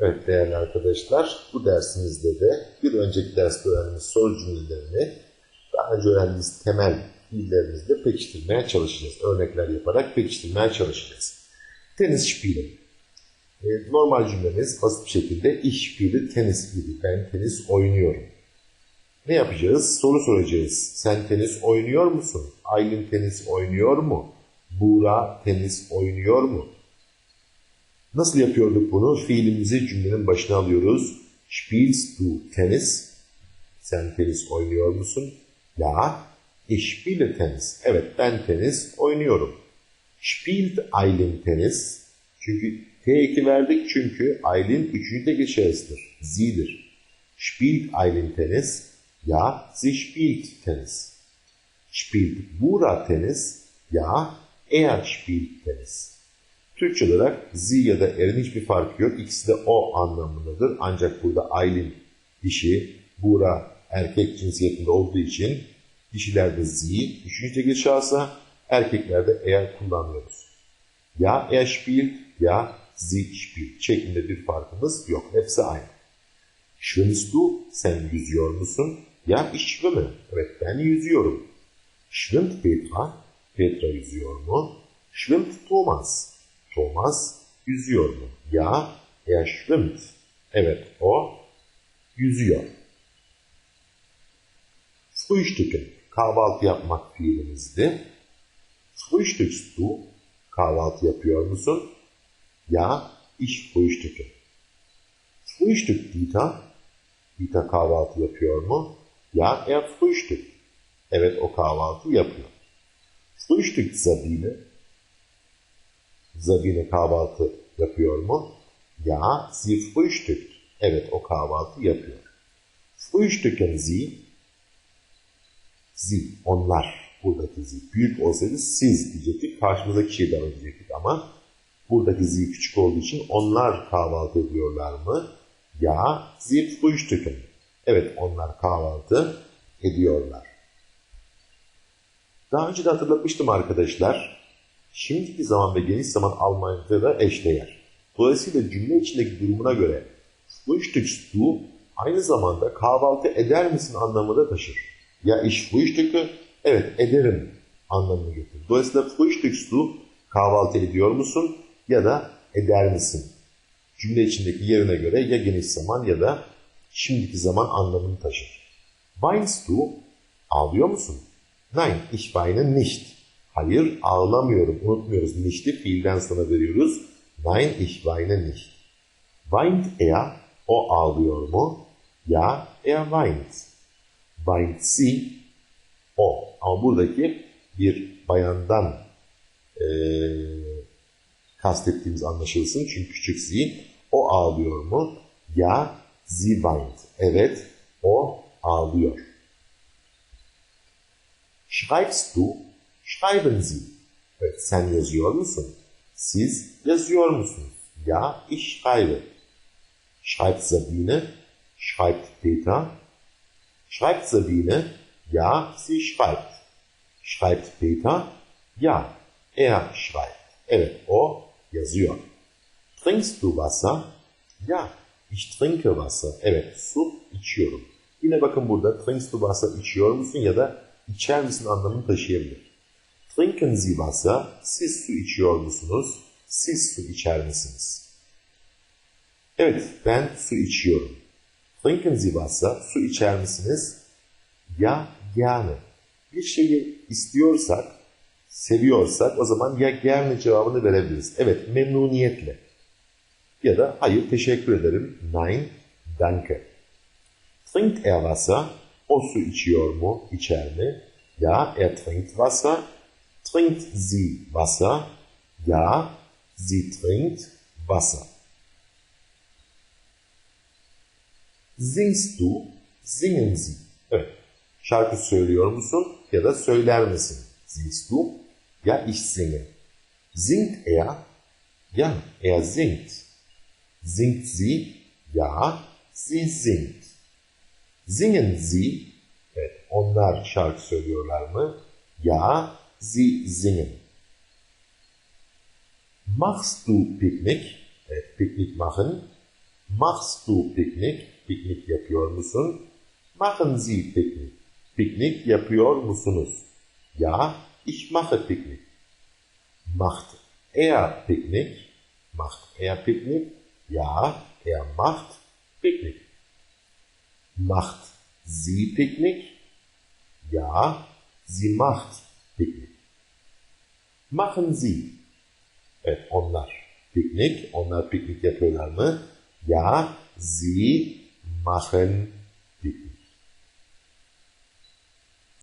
Evet değerli arkadaşlar, bu dersimizde de bir önceki derste öğrendiğimiz soru cümlelerini daha önce öğrendiğimiz temel fiillerimizle pekiştirmeye çalışacağız. Örnekler yaparak pekiştirmeye çalışacağız. Tenis spielen. E, normal cümlemiz basit bir şekilde ich spiele tenis gibi. Ben tenis oynuyorum. Ne yapacağız? Soru soracağız. Sen tenis oynuyor musun? Aylin tenis oynuyor mu? Buğra tenis oynuyor mu? Nasıl yapıyorduk bunu? Fiilimizi cümlenin başına alıyoruz. Spielst du tenis? Sen tenis oynuyor musun? Ya, ich spiele tenis. Evet, ben tenis oynuyorum. Spielt Aylin tenis? Çünkü T2 verdik çünkü Aylin üçüncü tekil şahısdır. Z'dir. Spielt Aylin tenis? Ja, sie spielt Tennis. Spielt Bura Tennis? Ja, er spielt Tennis. Türkçe olarak Z ya da Er'in hiçbir farkı yok. İkisi de o anlamındadır. Ancak burada Aylin dişi, Bura erkek cinsiyetinde olduğu için dişilerde Z, üçüncü tekil şahsa, erkeklerde eğer kullanıyoruz. Ya er ya sie spielt şeklinde bir farkımız yok. Hepsi aynı. Schwimmst? Sen yüzüyor musun? Ya ich schwimme. Evet ben yüzüyorum. Schwimmt Petra? Petra yüzüyor mu? Schwimmt Thomas? Thomas yüzüyor mu? Ya er schwimmt. Evet o yüzüyor. Frühstücken. Kahvaltı yapmak fiilimizdi. Frühstückst du? Kahvaltı yapıyor musun? Ya ich frühstücke. Frühstück Dieter. Dieter kahvaltı yapıyor mu? Ja, er frühstückt. Evet o kahvaltı yapıyor. Frühstückt Sabine. Sabine kahvaltı yapıyor mu? Ja, sie frühstückt. Evet o kahvaltı yapıyor. Frühstücken Sie. Sie, onlar. Buradaki Sie büyük olsaydı siz diyecektik. Karşımızdaki de diyecektik ama buradaki Sie küçük olduğu için onlar kahvaltı ediyorlar mı? Ja, sie frühstücken. Evet onlar kahvaltı ediyorlar. Daha önce de hatırlatmıştım arkadaşlar. Şimdiki zaman ve geniş zaman Almanca'da eşdeğer. Dolayısıyla cümle içindeki durumuna göre frühstückst du aynı zamanda kahvaltı eder misin anlamında taşır. Ya iş frühstückü evet ederim anlamını getirir. Dolayısıyla frühstückst du kahvaltı ediyor musun ya da eder misin? Cümle içindeki yerine göre ya geniş zaman ya da şimdiki zaman anlamını taşır. Weinst du? Ağlıyor musun? Nein, ich weine nicht. Hayır, ağlamıyorum. Unutmuyoruz. Nicht'i fiilden sonra veriyoruz. Nein, ich weine nicht. Weint er? O ağlıyor mu? Ja, er weint. Weint sie? O. Ama buradaki bir bayandan ee, kastettiğimiz anlaşılsın. Çünkü küçük sie. O ağlıyor mu? Ya, sie weint. Evet, o ağlıyor. Schreibst du? Schreiben Sie. Sen yazıyor musun? Siz yazıyor musunuz? Ja, ich schreibe. Schreibt Sabine? Schreibt Peter? Schreibt Sabine? Ja, sie schreibt. Schreibt Peter? Ja, er schreibt. Evet, o yazıyor. Trinkst du Wasser? Ja, ich trinke Wasser. Evet, su içiyorum. Yine bakın burada trinkst du Wasser içiyor musun ya da içer misin anlamını taşıyabilir. Sie Wasser? Siz su içiyor musunuz? Siz su içer misiniz? Evet, ben su içiyorum. Sie Wasser? Su içer misiniz? Ya, gerne. Bir şeyi istiyorsak, seviyorsak o zaman ya gerne cevabını verebiliriz. Evet, memnuniyetle. Ya da hayır, teşekkür ederim. Nein, danke. Trinkt er Wasser? O su içiyor mu, içer mi? Ja, er trinkt Wasser. Trinkt sie Wasser? Ja, sie trinkt Wasser. Singst du? Singen sie. Evet. Şarkı söylüyor musun ya da söyler misin? Singst du? Ja, ich singe. Singt er? Ja, er singt. Singt sie? Ja, sie singt. Singen sie? Evet, onlar şarkı söylüyorlar mı? Ja, sie singen. Machst du Picknick? Evet, Picknick machen. Machst du Picknick? Piknik yapıyor musun? Machen Sie Picknick? Piknik yapıyor musunuz? Ja, ich mache Picknick. Macht er Picknick? Macht er Picknick? Ja, er macht Picknick. Macht sie Picknick? Ja, sie macht Picknick. Machen Sie. Evet onlar. Piknik. Onlar piknik yapıyorlar mı? Ja, sie machen Picknick.